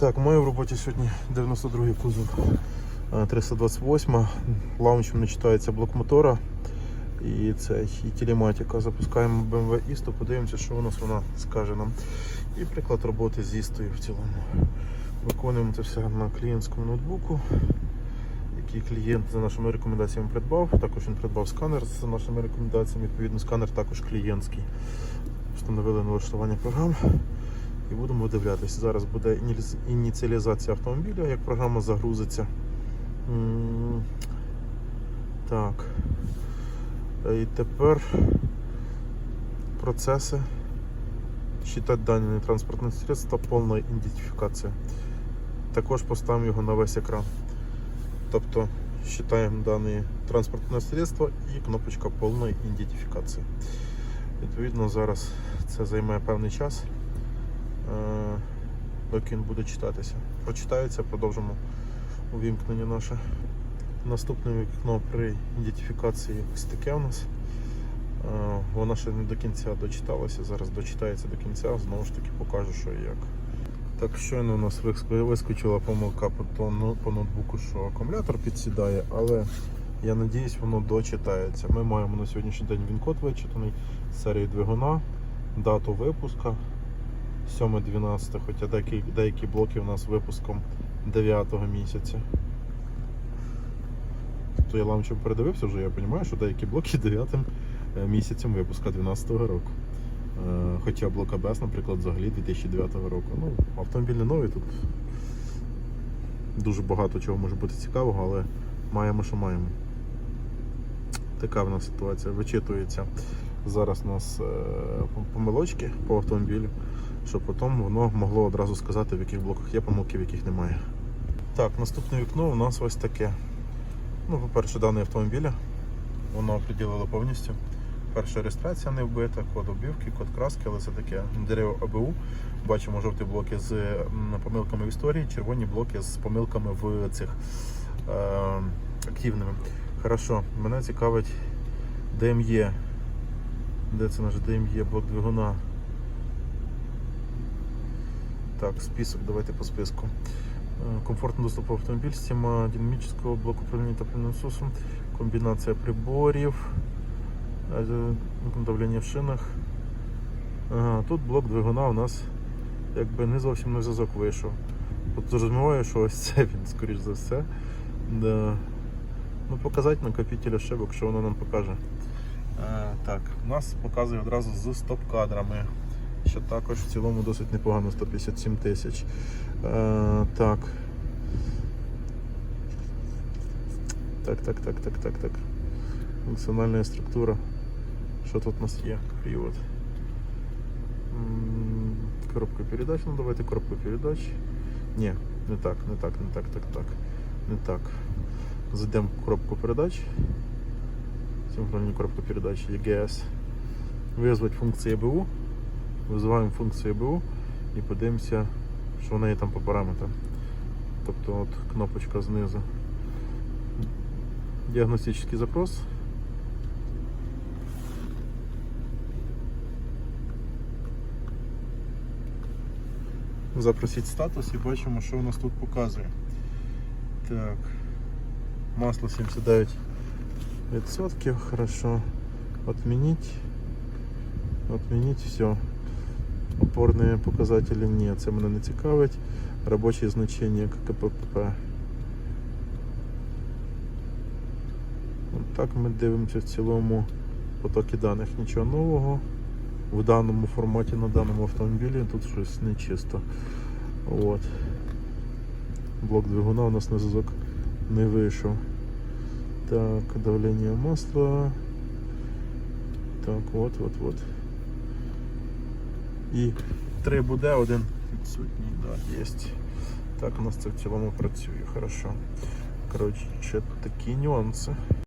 Так, маю в роботі сьогодні 92-й кузов е, 328. Лаунчем не читається блок мотора і це і телематика. Запускаємо BMW Істо, подивимося, що у нас вона скаже нам. І приклад роботи з істою в цілому. Виконуємо це все на клієнтському ноутбуку, який клієнт за нашими рекомендаціями придбав. Також він придбав сканер за нашими рекомендаціями. Відповідно, сканер також клієнтський. Встановили налаштування програм і будемо видивлятися. Зараз буде ініціалізація автомобіля, як програма загрузиться. Так. І тепер процеси. Считать дані транспортного средства, повна ідентифікація. Також поставимо його на весь екран. Тобто считаємо дані транспортне средство і кнопочка повної ідентифікації. Відповідно, зараз це займе певний час, доки він буде читатися. Прочитається, продовжимо увімкнення наше. Наступне вікно при ідентифікації ось таке у нас. Е, Вона ще не до кінця дочиталася, зараз дочитається до кінця, знову ж таки покажу, що і як. Так, щойно у нас вискочила помилка по, по ноутбуку, що акумулятор підсідає, але я надіюсь, воно дочитається. Ми маємо на сьогоднішній день він-код вичитаний, серію двигуна, дату випуска 7-12, хоча деякі, деякі блоки у нас випуском 9 місяця. Тобто я лаунчем передивився вже, я розумію, що деякі блоки 9 місяцем випуска 2012 року. Е, Хоча блок АБС, наприклад, взагалі 2009 року. Ну, автомобіль не новий тут. Дуже багато чого може бути цікавого, але маємо, що маємо. Така в нас ситуація вичитується. Зараз у нас е, помилочки по автомобілю, щоб потім воно могло одразу сказати, в яких блоках є помилки, в яких немає. Так, наступне вікно у нас ось таке. Ну, по-перше, даний автомобіля. Воно оприділило повністю. Перша реєстрація не вбита, код обівки, код краски, але це таке дерево АБУ. Бачимо жовті блоки з помилками в історії, червоні блоки з помилками в цих е, активними. Хорошо, мене цікавить DME. Де це наш DME, блок двигуна? Так, список, давайте по списку. Е, Комфортно доступ в автомобіль, система динамического блоку управління топливним насосом, комбінація приборів, е, давлення в шинах. Ага, тут блок двигуна у нас якби не зовсім на зв'язок вийшов. От зрозуміваю, що ось це він, скоріш за все. Да. Ну, показати накопителя шибок, що воно нам покаже. Е, так, у нас показує одразу з стоп-кадрами, що також в цілому досить непогано 157 тисяч. Е, так. Так, так, так, так, так, так. Функціональна структура. Що тут у нас є? Привод. Коробка передач. Ну давайте коробку передач. Ні, не так, не так, не так, так, так. Не так. Зайдемо в коробку передач. Синхронні коробку передач EGS. Визвати функцію ЕБУ. Визиваємо функцію ЕБУ і подивимося, що в неї там по параметрам. Тобто от кнопочка знизу. Діагностичний запрос. Запросіть статус і бачимо, що у нас тут показує. Так. Масло 79%. Хорошо. Отменить. Отменить все. Опорні показателі ні, це мене не цікавить. Робоче значення КПП. Так ми дивимося в цілому потоки даних. Нічого нового. В даному форматі на даному автомобілі тут щось нечисто. От. Блок двигуна у нас на зв'язок не вийшов. Так, давлення масла. Так, от, от, от. І три буде, один відсутній, да, є. Так, у нас це в цілому працює, хорошо. Коротше, такі нюанси.